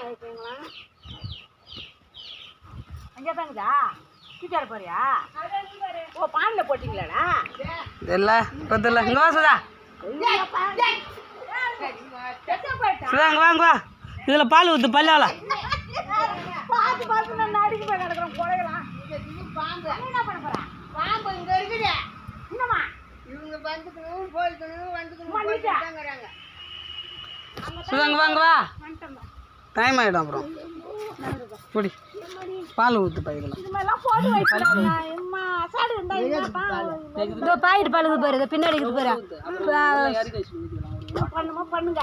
வைப்பீங்களா அங்கே தாங்கதா தூக்கியாட போறியா? ஓ பானில் போட்டிங்களாடா? இல்ல பத்தில இங்க வா சுதா. சுதா இங்க வாங்க வா. இதுல பால் ஊத்து பல்லால பார்த்து பார்த்து நான் அடிக்க போய் கிடக்குறேன் குறையலாம் பாம்பு என்ன பண்ண போறா? பாம்பு இங்க இருக்குது. என்னம்மா இவங்க வந்துக்கணும் போய்க்கணும் வந்துக்கணும் சுதா இங்க வாங்க வா. டைம் ஆயிடும் அப்புறம். குடி பால் ஊத்து பா இதுல. இது பால் இருக்குது பாரு பின்னாடி இருக்குது பாரு. பண்ணுமா பண்ணுங்க.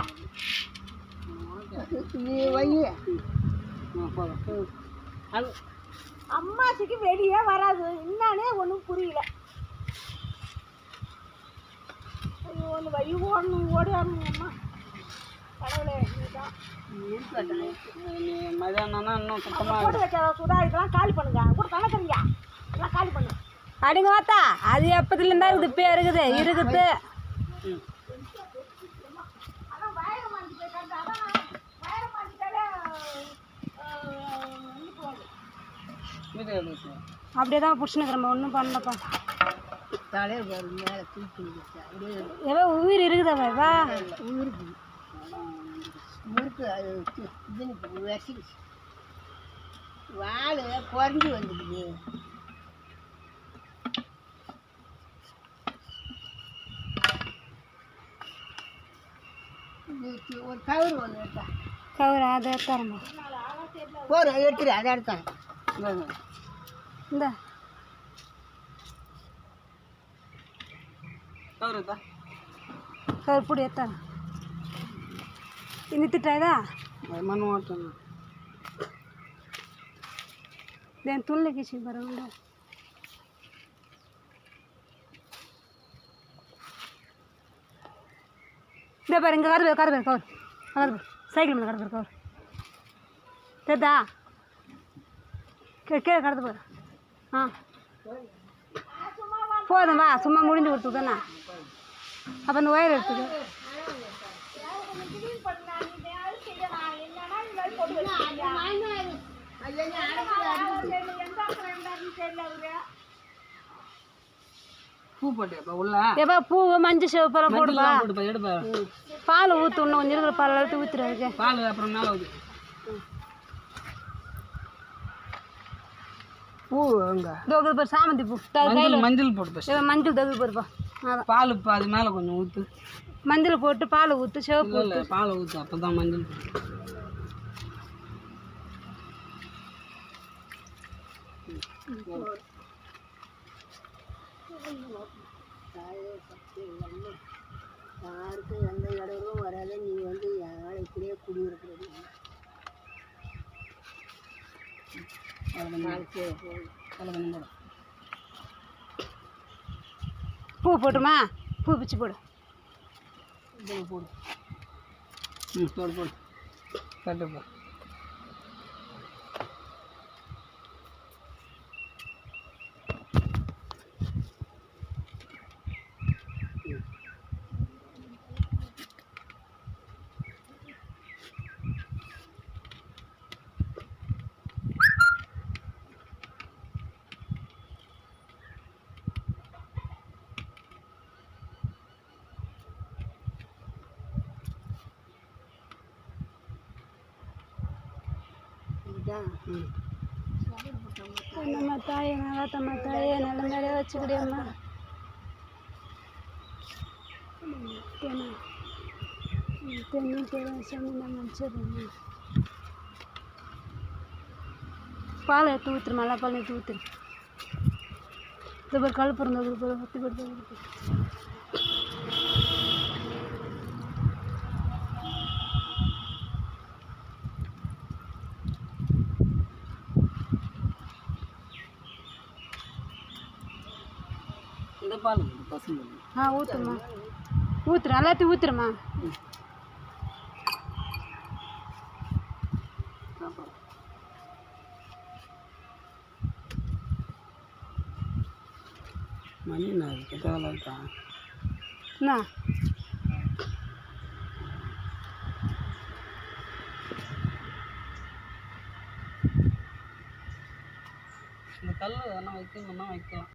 அம்மாச்சிக்கு வெளியே வராது. என்னன்னே ஒன்றும் புரியல. ஒன்று வை ஓடணும் ஓடியாரணும் அம்மா. மதியானம்னா இன்னும் சுத்தமா போட்டு வைக்க சுடா இதெல்லாம் காலி பண்ணுங்க. கூட கணக்குறீங்க இதெல்லாம் காலி பண்ணுங்க அடிங்க வாத்தா அது எப்பத்துல இருந்தா இருக்குது இப்போ இருக்குது இருக்குது அப்படியே தான் பிடிச்சினுக்குறேன் ஒன்றும் பண்ணலப்பா. தலைவர் மேலே தூக்கி அப்படியே ஏதோ உயிர் இருக்குதா வா முறுக்கு முறுக்கு அது இதுன்னு விசிச்சு வாழை குறைஞ்சி வந்துடுது இது ஒரு கவர் ஒன்று எடுத்தா கவர் அதை எடுத்தாரம்மா போகிறோம் எடுத்துரு அதை எடுத்தேன் இந்த கவருதா கவர் பிடி எடுத்தாரன் நிறுத்திட்டாதா மண் ஓட்டணும் దేని తుళ్ళకి ఇచ్చి బరవుండ ఇదే பாரு இங்கே கரு கரு கவர் கரு சைக்கிள் மேலே கடந்து கவர் தெரிதா கீழே கீழே கடந்து போகிற ஆ போதும் வா சும்மா முடிஞ்சு கொடுத்து தானே அப்போ அந்த ஒயர் எடுத்துது எப்போ பூ மஞ்சள் சிவப்பெல்லாம் போடுப்பா பால் ஊற்று இன்னும் கொஞ்சம் இருக்கிற பால் எடுத்து ஊற்றுறாரு பால் அப்புறம் பூ அங்க தோகுது பாரு சாமந்தி பூ. மஞ்சள் மஞ்சள் போட்டு மஞ்சள் தகுதி பாருப்பா பால் இப்போ அது மேலே கொஞ்சம் ஊற்று மஞ்சள் போட்டு பால் ஊற்று சிவப்பு பாலை ஊற்று அப்போ தான் மஞ்சள் யாருக்கும் எந்த இடமும் வராத நீ வந்து யாரும் இப்படியே குடியிருக்கிறது பூ போட்டுமா? பூ பிச்சு போடு. போடு ம் போடு போடு. போடு Namatay, nakatamatayan. Alam na rin, chikri, ama. நல்ல மேலே வச்சுக்கிடியம்மா தென்னு சாமி நம்ம வச்சிடுறோம் பால் எடுத்து ஊற்றுரு மழை பால் எடுத்து ஊற்றுரு இது பேர் கழுப்பு இருந்தது பேர் பத்து பேர் தான் இருக்கு இந்த பால் பசங்க ஆ ஊற்றுமா ஊற்றுறேன் எல்லாத்தையும் ஊற்றுறேம்மா மணி நான் இருக்கதால என்ன இந்த கல் எதனா வைக்கணும்னா வைக்கலாம்.